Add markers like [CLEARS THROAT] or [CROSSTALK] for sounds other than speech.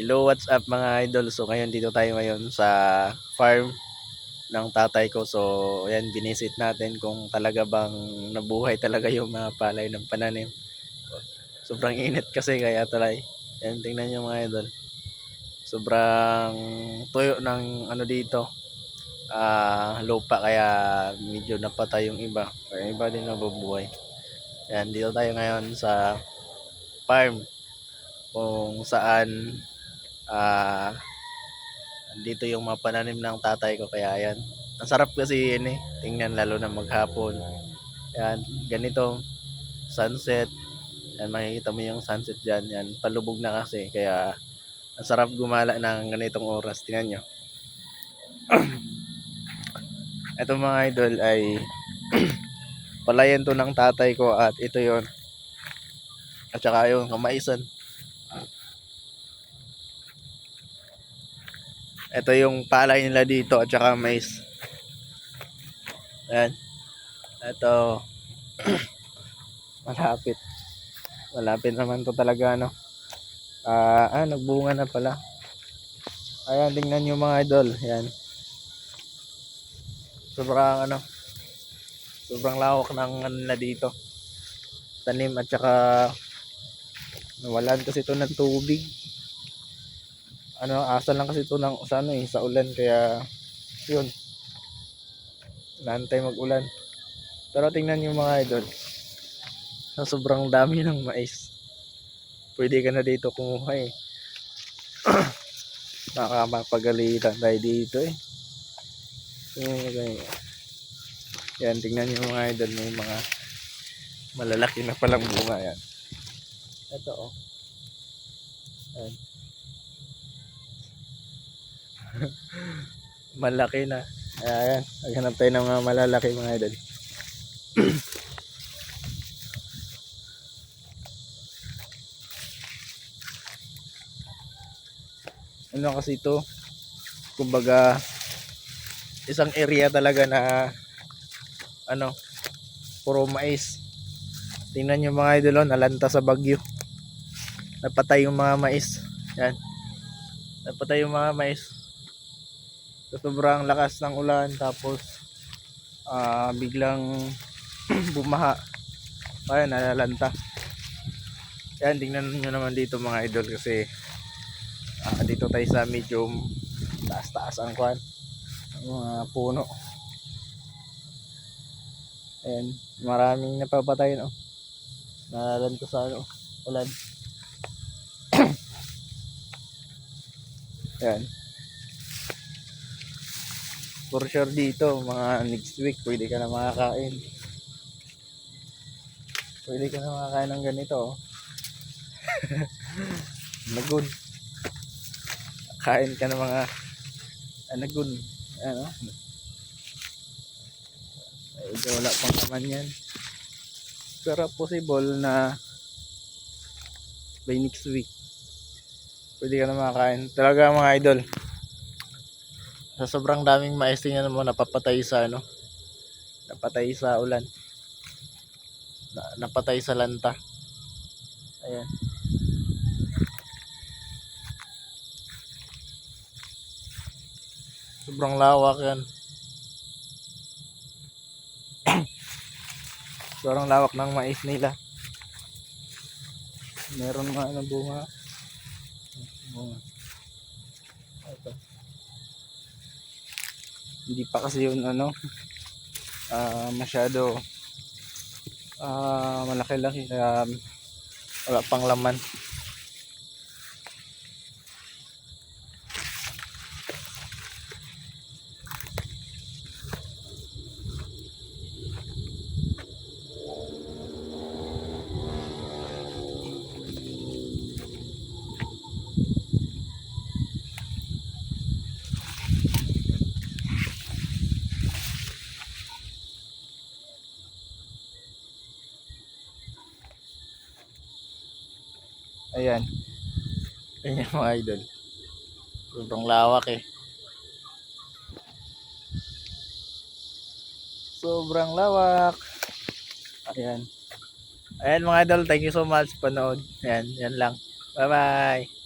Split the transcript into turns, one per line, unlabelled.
Hello, what's up mga idol? So ngayon dito tayo ngayon sa farm ng tatay ko. So ayan, binisit natin kung talaga bang nabuhay talaga yung mga palay ng pananim. Sobrang init kasi kaya talay. Ayan, tingnan nyo mga idol. Sobrang tuyo ng ano dito. Ah, lupa kaya medyo napatay yung iba. Kaya iba din nabubuhay. Ayan, dito tayo ngayon sa farm kung saan ah dito yung mga pananim ng tatay ko kaya ayan. Ang sarap kasi yun eh tingnan lalo na maghapon. Yan ganito sunset. Yan makikita mo yung sunset dyan. Yan palubog na kasi kaya ang sarap gumala ng ganitong oras. Tingnan nyo. [CLEARS THROAT] Ito mga idol ay [CLEARS THROAT] palayan to ng tatay ko at ito yon at saka yung kamaisan Ito yung palay nila dito at saka mais. Ayan. Ito. [CLEARS THROAT] Malapit. Malapit naman to talaga no. Ah, ah, nagbunga na pala. Ayan, tingnan nyo mga idol. Ayan. Sobrang ano. Sobrang lawak ng ano na dito. Tanim at saka nawalan kasi ito ng tubig ano asal lang kasi ito ng sa ano eh sa ulan kaya yun. Naantay mag-ulan. Pero tingnan yung mga idol. Sa sobrang dami ng mais. Pwede ka na dito kumuha eh. [CLEARS THROAT] Baka mapagalitan tayo dito eh. Yan tingnan yung mga idol may mga malalaki na palang bunga yan. Ito oh. Ayan. [LAUGHS] malaki na. Ayan, naghanap tayo ng mga malalaki mga idol. [CLEARS THROAT] ano kasi ito, kumbaga, isang area talaga na, ano, puro mais. Tingnan nyo mga idol, oh, nalanta sa bagyo. Napatay yung mga mais. Yan. Napatay yung mga mais sa sobrang lakas ng ulan tapos ah, biglang [CLEARS THROAT] bumaha. Kaya nalalanta. Yan tingnan nyo naman dito mga idol kasi ah, dito tayo sa medium taas taas ang kwan mga puno. Ayan maraming napapatay no? Nalalanta sa ano ulan. [CLEARS THROAT] Yan for sure dito mga next week pwede ka na makakain. Pwede ka na makakain ng ganito oh. [LAUGHS] nagun kain ka ng mga anagun ano? Ay wala pang naman yan. Pero possible na by next week pwede ka na makakain. Talaga mga idol sa sobrang daming mais tingnan mo napapatay sa ano napatay sa ulan. Na, napatay sa lanta. Ayan. Sobrang lawak yan. [COUGHS] Sobrang lawak ng mais nila. Meron nga ano bunga. Bunga. Ito hindi pa kasi yun ano [LAUGHS] ah masyado ah malaki-laki kaya wala pang laman ayan. Ayan mga idol. Sobrang lawak eh. Sobrang lawak. Ayan. Ayan mga idol thank you so much. Panood. Ayan yan lang. Bye bye